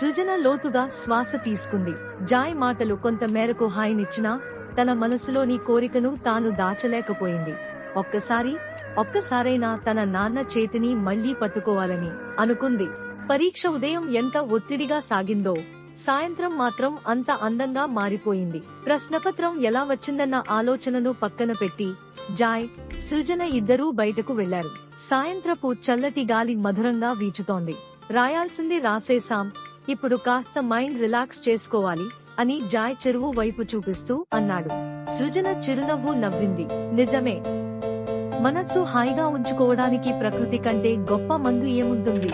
సృజన లోతుగా శ్వాస తీసుకుంది. జాయ్ మాటలు కొంత మేరకు హాయినిచ్చినా తన మనసులోని కోరికను తాను దాచలేకపోయింది. ఒక్కసారి ఒక్కసారైనా తన నాన్న చేతిని మళ్ళీ పట్టుకోవాలని అనుకుంది. పరీక్ష ఉదయం ఎంత ఒత్తిడిగా సాగిందో సాయంత్రం మాత్రం అంత అందంగా మారిపోయింది. ప్రశ్నపత్రం ఎలా వచ్చిందన్న ఆలోచనను పక్కన పెట్టి జాయ్ సృజన ఇద్దరూ బయటకు వెళ్ళారు. సాయంత్రపు చల్లటి గాలి మధురంగా వీచుతోంది. రాయాల్సింది రాసేసాం ఇప్పుడు కాస్త మైండ్ రిలాక్స్ చేసుకోవాలి అని జాయ్ చెరువు వైపు చూపిస్తూ అన్నాడు. సృజన చిరునవ్వు నవ్వింది. నిజమే. మనస్సు హాయిగా ఉంచుకోవడానికి ప్రకృతి కంటే గొప్ప మందు ఏముంటుంది?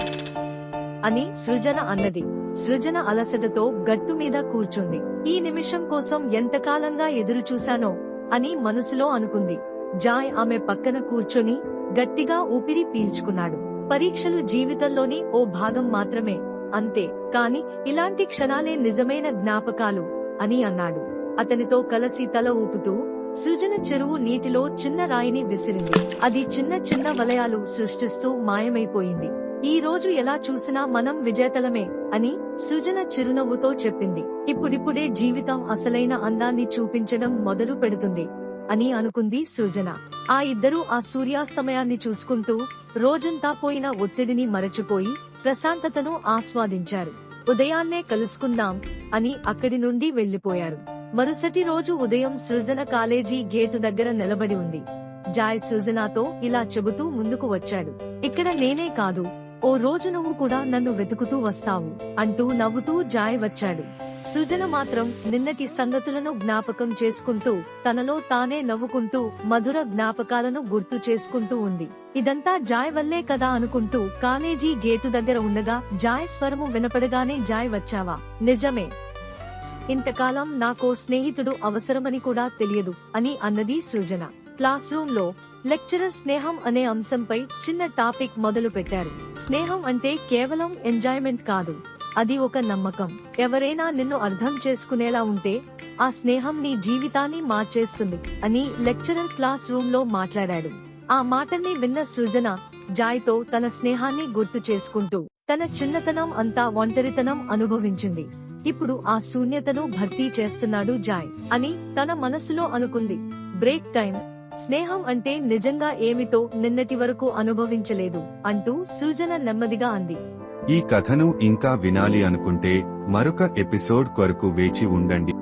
అని సృజన అన్నది. సృజన అలసటతో గట్టు మీద కూర్చుంది. ఈ నిమిషం కోసం ఎంతకాలంగా ఎదురు చూశానో అని మనసులో అనుకుంది. జాయ్ ఆమె పక్కన కూర్చొని గట్టిగా ఊపిరి పీల్చుకున్నాడు. పరీక్షలు జీవితంలోని ఓ భాగం మాత్రమే. అంతే కాని ఇలాంటి క్షణాలే నిజమైన జ్ఞాపకాలు అని అన్నాడు. అతనితో కలసి తల ఊపుతూ సృజన చెరువు నీటిలో చిన్న రాయిని విసిరింది. అది చిన్న చిన్న వలయాలు సృష్టిస్తూ మాయమైపోయింది. ఈ రోజు ఎలా చూసినా మనం విజేతలమే అని సృజన చిరునవ్వుతో చెప్పింది. ఇప్పుడిప్పుడే జీవితం అసలైన అందాన్ని చూపించడం మొదలు పెడుతుంది అని అనుకుంది సృజన. ఆ ఇద్దరూ ఆ సూర్యాస్తమయాన్ని చూసుకుంటూ రోజంతా పోయిన ఒత్తిడిని మరచిపోయి ప్రశాంతతను ఆస్వాదించారు. ఉదయాన్నే కలుసుకుందాం అని అక్కడి నుండి వెళ్ళిపోయారు మరుసటి రోజు ఉదయం సృజన కాలేజీ గేటు దగ్గర నిలబడి ఉంది. జాయ్ సృజనాతో ఇలా చెబుతూ ముందుకు వచ్చాడు. ఇక్కడ నేనే కాదు. ఓ రోజు నువ్వు కూడా నన్ను వెతుకుతూ వస్తావు అంటూ నవ్వుతూ జాయ్ వచ్చాడు. సృజన మాత్రం నిన్నటి సంగతులను జ్ఞాపకం చేసుకుంటూ తనలో తానే నవ్వుకుంటూ మధుర జ్ఞాపకాలను గుర్తు చేసుకుంటూ ఉంది. ఇదంతా జాయ్ వల్లే కదా అనుకుంటూ కాలేజీ గేటు దగ్గర ఉండగా జాయ్ స్వరము వినపడగానే జాయ్ వచ్చావా? నిజమే. ఇంతకాలం నాకో స్నేహితుడు అవసరమని కూడా తెలియదు అని అన్నది సృజన. క్లాస్ రూమ్లో లెక్చరర్ స్నేహం అనే అంశంపై చిన్న టాపిక్ మొదలు పెట్టారు స్నేహం అంటే కేవలం ఎంజాయ్మెంట్ కాదు. అది ఒక నమ్మకం. ఎవరైనా నిన్ను అర్థం చేసుకునేలా ఉంటే ఆ స్నేహం నీ జీవితాన్ని మార్చేస్తుంది అని లెక్చరర్ క్లాస్ రూమ్లో మాట్లాడాడు. ఆ మాటల్ని విన్న సృజన జాయ్తో తన స్నేహాన్ని గుర్తు చేసుకుంటూ తన చిన్నతనం అంతా ఒంటరితనం అనుభవించింది. ఇప్పుడు ఆ శూన్యతను భర్తీ చేస్తున్నాడు జాయ్ అని తన మనసులో అనుకుంది. బ్రేక్ టైం స్నేహం అంటే నిజంగా ఏమిటో నిన్నటి వరకు అనుభవించలేదు అంటూ సృజన నెమ్మదిగా అంది. ఈ కథను ఇంకా వినాలి అనుకుంటే మరొక ఎపిసోడ్ కొరకు వేచి ఉండండి.